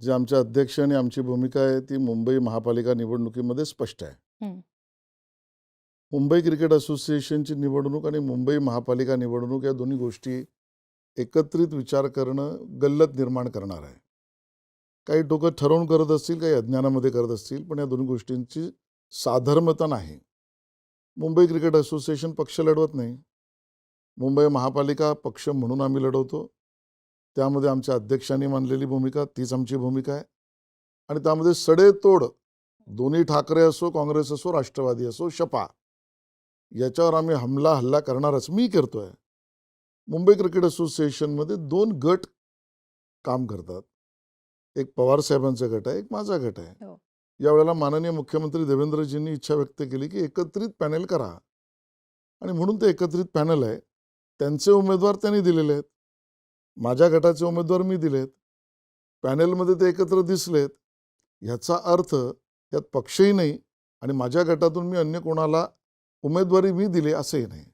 जे आमचे अध्यक्ष आणि आमची भूमिका आहे ती मुंबई महापालिका निवडणुकीमध्ये स्पष्ट आहे. मुंबई क्रिकेट असोसिएशनची निवडणूक आणि मुंबई महापालिका निवडणूक या दोन्ही गोष्टी एकत्रित विचार करणं गल्लत निर्माण करणार आहे. काही लोक ठरवून करत असतील काही अज्ञानामध्ये करत असतील पण या दोन्ही गोष्टींची साधर्मता नाही. मुंबई क्रिकेट असोसिएशन पक्ष लढवत नाही. मुंबई महापालिका पक्ष म्हणून आम्ही लढवतो. त्यामध्ये आमच्या अध्यक्षांनी मानलेली भूमिका तीच आमची भूमिका आहे. आणि त्यामध्ये सडेतोड दोन्ही ठाकरे असो काँग्रेस असो राष्ट्रवादी असो शपा याच्यावर आम्ही हमला हल्ला करणारच. मी करतोय. मुंबई क्रिकेट असोसिएशनमध्ये दोन गट काम करतात. एक पवार साहेबांचा गट आहे एक माझा गट आहे. हो. यावेळेला माननीय मुख्यमंत्री देवेंद्रजींनी इच्छा व्यक्त केली की एकत्रित पॅनेल करा. आणि म्हणून ते एकत्रित पॅनल आहे. त्यांचे उमेदवार त्यांनी दिलेले आहेत. माझ्या गटाचे उमेदवार मी दिलेत. पॅनेलमध्ये ते एकत्र दिसलेत. ह्याचा अर्थ यात पक्षही नाही आणि माझ्या गटातून मी अन्य कोणाला उमेदवारी मी दिली असंही नाही.